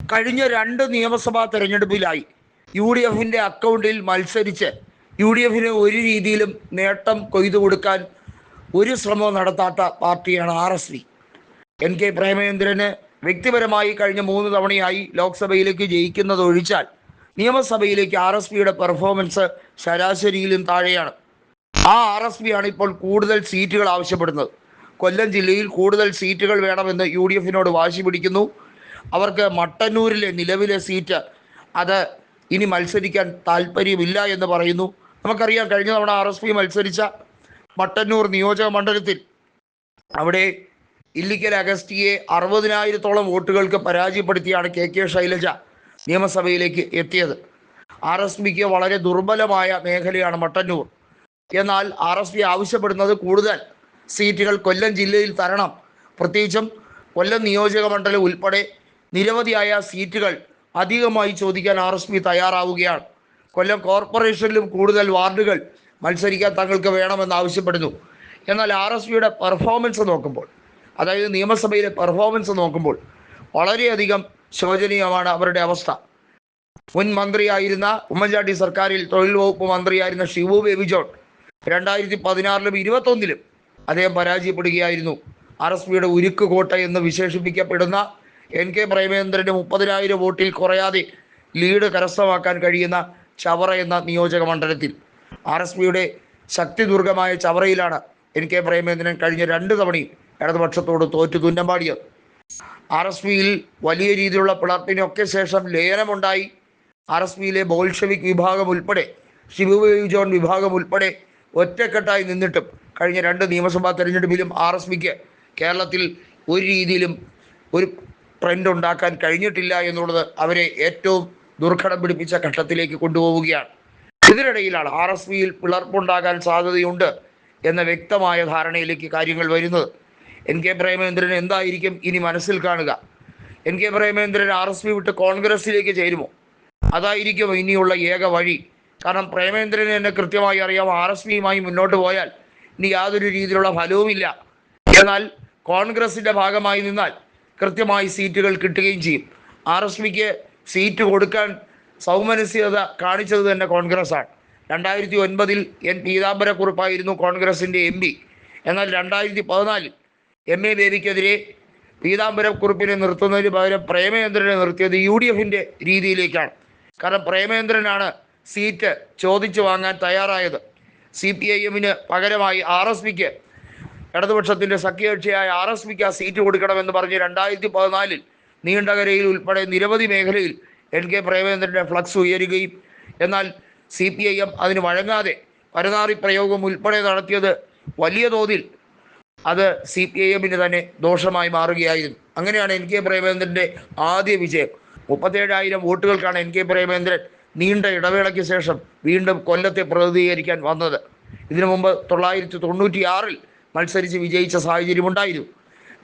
കഴിഞ്ഞ രണ്ട് നിയമസഭാ തെരഞ്ഞെടുപ്പിലായി യു ഡി എഫിന്റെ അക്കൗണ്ടിൽ മത്സരിച്ച് യു ഡി എഫിന് ഒരു രീതിയിലും നേട്ടം കൊയ്തു കൊടുക്കാൻ ഒരു ശ്രമവും നടത്താത്ത പാർട്ടിയാണ് R S P N K പ്രേമചന്ദ്രന് വ്യക്തിപരമായി കഴിഞ്ഞ മൂന്ന് തവണയായി ലോക്സഭയിലേക്ക് ജയിക്കുന്നത് ഒഴിച്ചാൽ നിയമസഭയിലേക്ക് ആർ എസ് പിയുടെ പെർഫോമൻസ് ശരാശരിയിലും താഴെയാണ്. ആ ആർ എസ് പി ആണ് ഇപ്പോൾ കൂടുതൽ സീറ്റുകൾ ആവശ്യപ്പെടുന്നത്. കൊല്ലം ജില്ലയിൽ കൂടുതൽ സീറ്റുകൾ വേണമെന്ന് യു ഡി എഫിനോട് വാശി പിടിക്കുന്നു. അവർക്ക് മട്ടന്നൂരിലെ നിലവിലെ സീറ്റ് അത് ഇനി മത്സരിക്കാൻ താല്പര്യമില്ല എന്ന് പറയുന്നു. നമുക്കറിയാം കഴിഞ്ഞ തവണ ആർ എസ് പി മത്സരിച്ച മട്ടന്നൂർ നിയോജക മണ്ഡലത്തിൽ അവിടെ ഇല്ലിക്കൽ അഗസ്റ്റിയെ അറുപതിനായിരത്തോളം വോട്ടുകൾക്ക് പരാജയപ്പെടുത്തിയാണ് കെ കെ ശൈലജ നിയമസഭയിലേക്ക് എത്തിയത്. ആർ എസ് പിക്ക് വളരെ ദുർബലമായ മേഖലയാണ് മട്ടന്നൂർ. എന്നാൽ ആർ എസ് പി ആവശ്യപ്പെടുന്നത് കൂടുതൽ സീറ്റുകൾ കൊല്ലം ജില്ലയിൽ തരണം. പ്രത്യേകിച്ചും കൊല്ലം നിയോജക മണ്ഡലം ഉൾപ്പെടെ നിരവധിയായ സീറ്റുകൾ അധികമായി ചോദിക്കാൻ ആർ എസ് പി തയ്യാറാവുകയാണ്. കൊല്ലം കോർപ്പറേഷനിലും കൂടുതൽ വാർഡുകൾ മത്സരിക്കാൻ തങ്ങൾക്ക് വേണമെന്ന് ആവശ്യപ്പെടുന്നു. എന്നാൽ ആർ എസ് പിയുടെ പെർഫോമൻസ് നോക്കുമ്പോൾ അതായത് നിയമസഭയിലെ പെർഫോമൻസ് നോക്കുമ്പോൾ വളരെയധികം ശോചനീയമാണ് അവരുടെ അവസ്ഥ. മുൻ മന്ത്രിയായിരുന്ന ഉമ്മൻചാണ്ടി സർക്കാരിൽ തൊഴിൽ വകുപ്പ് മന്ത്രിയായിരുന്ന ഷിബു ബേബി ജോൺ രണ്ടായിരത്തി പതിനാറിലും ഇരുപത്തൊന്നിലും അദ്ദേഹം പരാജയപ്പെടുകയായിരുന്നു. ആർ എസ് പിയുടെ ഉരുക്ക് കോട്ട എന്ന് വിശേഷിപ്പിക്കപ്പെടുന്ന എൻ കെ പ്രേമേന്ദ്രന് മുപ്പതിനായിരം വോട്ടിൽ കുറയാതെ ലീഡ് കരസ്ഥമാക്കാൻ കഴിയുന്ന ചവറ എന്ന നിയോജക മണ്ഡലത്തിൽ. ആർ എസ് പിയുടെ ശക്തി ദുർഗമായ ചവറയിലാണ് എൻ കെ പ്രേമേന്ദ്രൻ കഴിഞ്ഞ രണ്ട് തവണയും ഇടതുപക്ഷത്തോട് തോറ്റു തുന്നമ്പാടിയത് ആർ എസ് പിയിൽ വലിയ രീതിയിലുള്ള പിളർപ്പിനൊക്കെ ശേഷം ലയനമുണ്ടായി. ആർ എസ് പിയിലെ ബോൾഷവിക് വിഭാഗം ഉൾപ്പെടെ ഷിബുബേബി ജോൺ വിഭാഗം ഉൾപ്പെടെ ഒറ്റക്കെട്ടായി നിന്നിട്ടും കഴിഞ്ഞ രണ്ട് നിയമസഭാ തെരഞ്ഞെടുപ്പിലും ആർ എസ് പിക്ക് കേരളത്തിൽ ഒരു രീതിയിലും ഒരു ട്രെൻഡ് ഉണ്ടാക്കാൻ കഴിഞ്ഞിട്ടില്ല എന്നുള്ളത് അവരെ ഏറ്റവും ദുർഘടം പിടിപ്പിച്ച ഘട്ടത്തിലേക്ക് കൊണ്ടുപോവുകയാണ്. ഇതിനിടയിലാണ് ആർ എസ് പിയിൽ പിളർപ്പുണ്ടാകാൻ സാധ്യതയുണ്ട് എന്ന വ്യക്തമായ ധാരണയിലേക്ക് കാര്യങ്ങൾ വരുന്നത്. എൻ കെ പ്രേമേന്ദ്രൻ എന്തായിരിക്കും ഇനി മനസ്സിൽ കാണുക? N K Premachandran R S P വിട്ട് കോൺഗ്രസിലേക്ക് ചേരുമോ? അതായിരിക്കും ഇനിയുള്ള ഏക വഴി? കാരണം പ്രേമേന്ദ്രന് എന്നെ കൃത്യമായി അറിയാം ആർ എസ് പിയുമായി മുന്നോട്ട് പോയാൽ ഇനി യാതൊരു രീതിയിലുള്ള ഫലവുമില്ല. എന്നാൽ കോൺഗ്രസിന്റെ ഭാഗമായി നിന്നാൽ കൃത്യമായി സീറ്റുകൾ കിട്ടുകയും ചെയ്യും. ആർ എസ് പിക്ക് സീറ്റ് കൊടുക്കാൻ സൗമനസ്യത കാണിച്ചത് തന്നെ കോൺഗ്രസ്സാണ്. രണ്ടായിരത്തി ഒൻപതിൽ എൻ പീതാംബരക്കുറിപ്പായിരുന്നു കോൺഗ്രസിന്റെ എം പി. എന്നാൽ രണ്ടായിരത്തി പതിനാലിൽ എം എ ബേബിക്കെതിരെ പീതാംബരക്കുറിപ്പിനെ നിർത്തുന്നതിന് പകരം പ്രേമേന്ദ്രനെ നിർത്തിയത് യു ഡി എഫിന്റെ രീതിയിലേക്കാണ്. കാരണം പ്രേമേന്ദ്രനാണ് സീറ്റ് ചോദിച്ചു വാങ്ങാൻ തയ്യാറായത്. സി പി ഐ എമ്മിന് പകരമായി ആർ എസ് പിക്ക് ഇടതുപക്ഷത്തിന്റെ സഖ്യകക്ഷിയായ ആർ എസ് പിക്ക് ആ സീറ്റ് കൊടുക്കണമെന്ന് പറഞ്ഞ് രണ്ടായിരത്തി പതിനാലിൽ നീണ്ടകരയിൽ ഉൾപ്പെടെ നിരവധി മേഖലയിൽ എൻ കെ പ്രേമചന്ദ്രന്റെ ഫ്ലക്സ് ഉയരുകയും എന്നാൽ സി പി ഐ എം അതിന് വഴങ്ങാതെ പരനാറി പ്രയോഗം ഉൾപ്പെടെ നടത്തിയത് വലിയ തോതിൽ അത് സി പി ഐ എമ്മിന് തന്നെ ദോഷമായി മാറുകയായിരുന്നു. അങ്ങനെയാണ് എൻ കെ പ്രേമേന്ദ്രന്റെ ആദ്യ വിജയം. മുപ്പത്തേഴായിരം വോട്ടുകൾക്കാണ് എൻ കെ പ്രേമേന്ദ്രൻ നീണ്ട ഇടവേളയ്ക്ക് ശേഷം വീണ്ടും കൊല്ലത്തെ പ്രതിനിധീകരിക്കാൻ വന്നത്. ഇതിനു മുമ്പ് തൊള്ളായിരത്തി തൊണ്ണൂറ്റി ആറിൽ മത്സരിച്ച് വിജയിച്ച സാഹചര്യം ഉണ്ടായിരുന്നു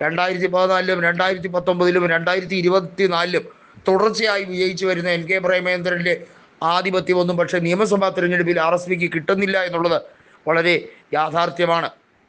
രണ്ടായിരത്തി പതിനാലിലും രണ്ടായിരത്തി പത്തൊമ്പതിലും രണ്ടായിരത്തി ഇരുപത്തി നാലിലും തുടർച്ചയായി വിജയിച്ചു വരുന്ന എൻ കെ പ്രേമേന്ദ്രന്റെ ആധിപത്യമൊന്നും പക്ഷേ നിയമസഭാ തിരഞ്ഞെടുപ്പിൽ ആർ എസ് പിക്ക് കിട്ടുന്നില്ല എന്നുള്ളത് വളരെ യാഥാർത്ഥ്യമാണ്.